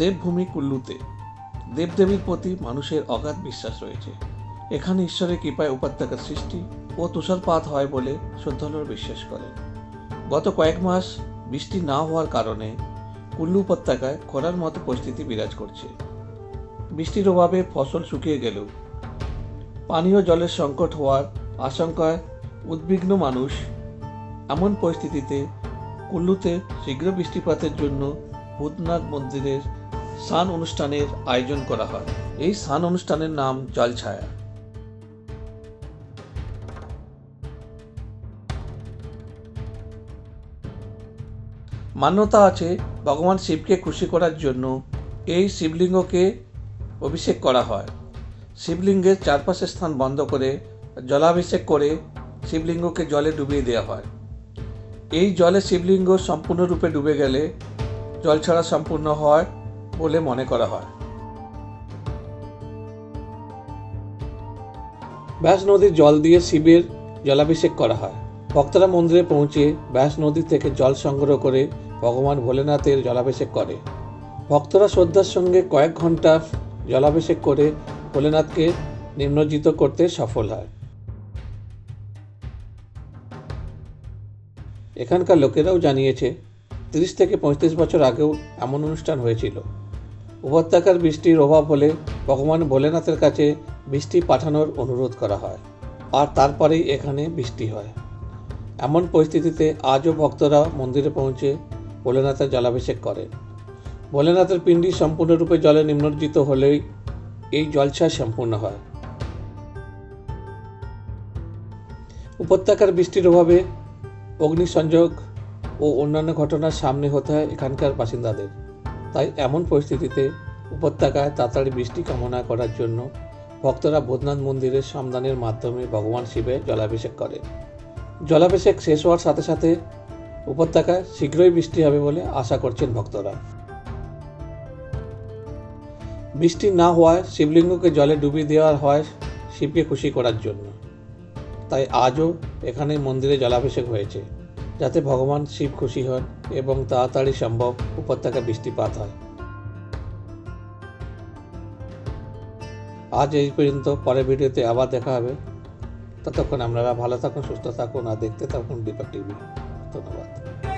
দেবভূমি কুল্লুতে দেবদেবীর প্রতি মানুষের অগাধ বিশ্বাস রয়েছে। এখানে ঈশ্বরের কৃপায় উপত্যকার সৃষ্টি ও তুষারপাত হয় বলে শ্রদ্ধালুরা বিশ্বাস করেন। গত কয়েক মাস বৃষ্টি না হওয়ার কারণে কুল্লু উপত্যকায় খরার মতো পরিস্থিতি বিরাজ করছে। বৃষ্টির অভাবে ফসল শুকিয়ে গেলেও পানীয় জলের সংকট হওয়ার আশঙ্কায় উদ্বিগ্ন মানুষ এমন পরিস্থিতিতে কুল্লুতে শীঘ্র বৃষ্টিপাতের জন্য ভূতনাথ মন্দিরের স্নান অনুষ্ঠানের আয়োজন করা হয়। এই স্নান অনুষ্ঠানের নাম জলছায়া। মান্যতা আছে ভগবান শিবকে খুশি করার জন্য। এই শিবলিঙ্গকে অভিষেক করা হয়। শিবলিঙ্গের চারপাশের স্থান বন্ধ করে জলাভিষেক করে শিবলিঙ্গকে জলে ডুবিয়ে দেওয়া হয়। এই জলে শিবলিঙ্গ সম্পূর্ণরূপে ডুবে গেলে জল ছাড়া সম্পূর্ণ হয়। বলে মনে করা হয়। ব্যাস নদীর জল দিয়ে শিবের জলাভিষেক করা হয়। ভক্তরা মন্দিরে পৌঁছে ব্যাস নদী থেকে জল সংগ্রহ করে ভগবান ভোলেনাথের জলাভিষেক করে। ভক্তরা শ্রদ্ধার সঙ্গে কয়েক ঘণ্টা জলাভিষেক করে ভোলেনাথকে নিম্নজিত করতে সফল হয়। এখানকার লোকেরাও জানিয়েছে, তিরিশ থেকে পঁয়ত্রিশ বছর আগেও এমন অনুষ্ঠান হয়েছিল। উপত্যকার বৃষ্টির অভাব হলে ভগবান ভোলেনাথের কাছে বৃষ্টি পাঠানোর অনুরোধ করা হয়, আর তারপরেই এখানে বৃষ্টি হয়। এমন পরিস্থিতিতে আজও ভক্তরা মন্দিরে পৌঁছে ভোলেনাথের জলাভিষেক করেন। ভোলেনাথের পিণ্ডি সম্পূর্ণরূপে জলে নিম্নজিত হলেই এই জলছায় সম্পূর্ণ হয়। উপত্যকার বৃষ্টির অভাবে অগ্নিসংযোগ ও অন্যান্য ঘটনার সামনে হতে হয় এখানকার বাসিন্দাদের। তাই এমন পরিস্থিতিতে উপত্যকায় তাড়াতাড়ি বৃষ্টি কামনা করার জন্য ভক্তরা ভূতনাথ মন্দিরের সন্ধানের মাধ্যমে ভগবান শিবের জলাভিষেক করেন। জলাভিষেক শেষ হওয়ার সাথে সাথে উপত্যকায় শীঘ্রই বৃষ্টি হবে বলে আশা করছেন ভক্তরা। বৃষ্টি না হওয়ায় শিবলিঙ্গকে জলে ডুবিয়ে দেওয়া হয় শিবকে খুশি করার জন্য। তাই আজও এখানে মন্দিরে জলাভিষেক হয়েছে। যাতে ভগবান শিব খুশি হন এবং তাড়াতাড়ি সম্ভব উপত্যকা বৃষ্টিপাত হয়। আজ এই পর্যন্ত, পরের ভিডিওতে আবার দেখা হবে। ততক্ষণ আপনারা ভালো থাকুন, সুস্থ থাকুন, আর দেখতে থাকুন দীপক টিভি। ধন্যবাদ।